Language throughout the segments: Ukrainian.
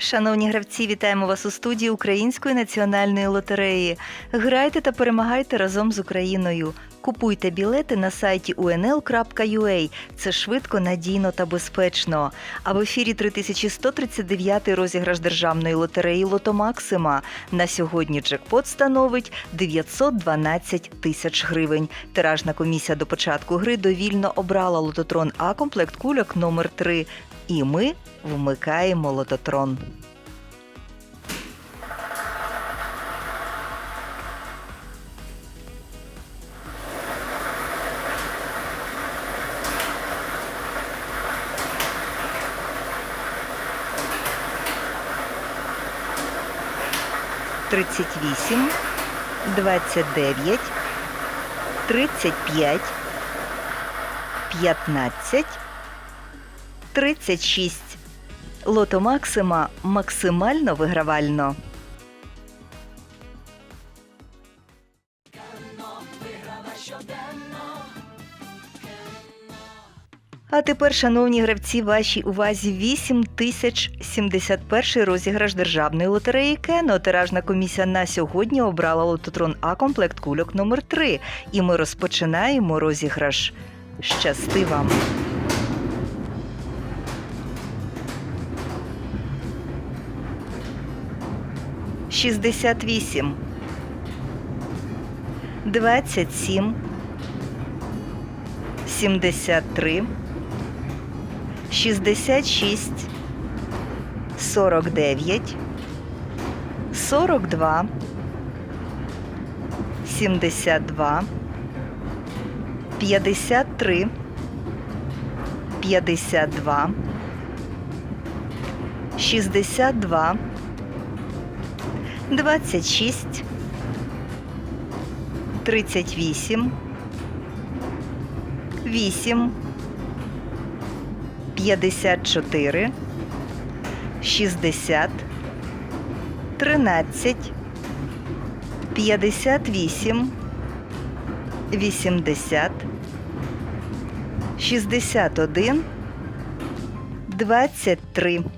Шановні гравці, вітаємо вас у студії Української національної лотереї. Грайте та перемагайте разом з Україною. Купуйте білети на сайті unl.ua. Це швидко, надійно та безпечно. А в ефірі 3139 розіграш державної лотереї Лото Максима. На сьогодні джекпот становить 912 тисяч гривень. Тиражна комісія до початку гри довільно обрала лототрон А комплект кульок номер 3 І ми вмикаємо лототрон. Тридцять вісім, двадцять дев'ять, тридцять п'ять, п'ятнадцять, тридцять шість. Лото Максима максимально вигравально. А тепер, шановні гравці, вашій увазі 8071 розіграш державної лотереї Кено. Тиражна комісія на сьогодні обрала лототрон А комплект кульок номер 3 І ми розпочинаємо розіграш. Щасти вам! Шістдесят вісім. Двадцять сім. Сімдесят три. 66, 49, 42, 72, 53, 52, 62, 26, 38, 8, 54, 60, 13, 58, 80, 61, 23.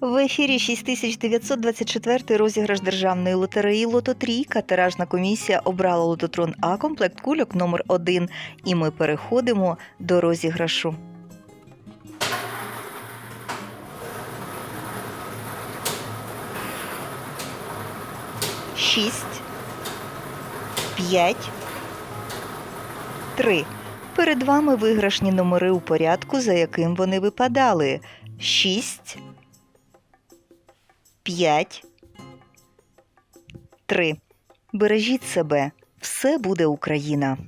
В ефірі 6924 розіграш державної лотереї Лото Трійка. Тиражна комісія обрала лототрон А комплект кульок номер 1 І ми переходимо до розіграшу. Шість, п'ять, три. Перед вами виграшні номери у порядку, за яким вони випадали. Шість. 5, 3. Бережіть себе. Все буде Україна.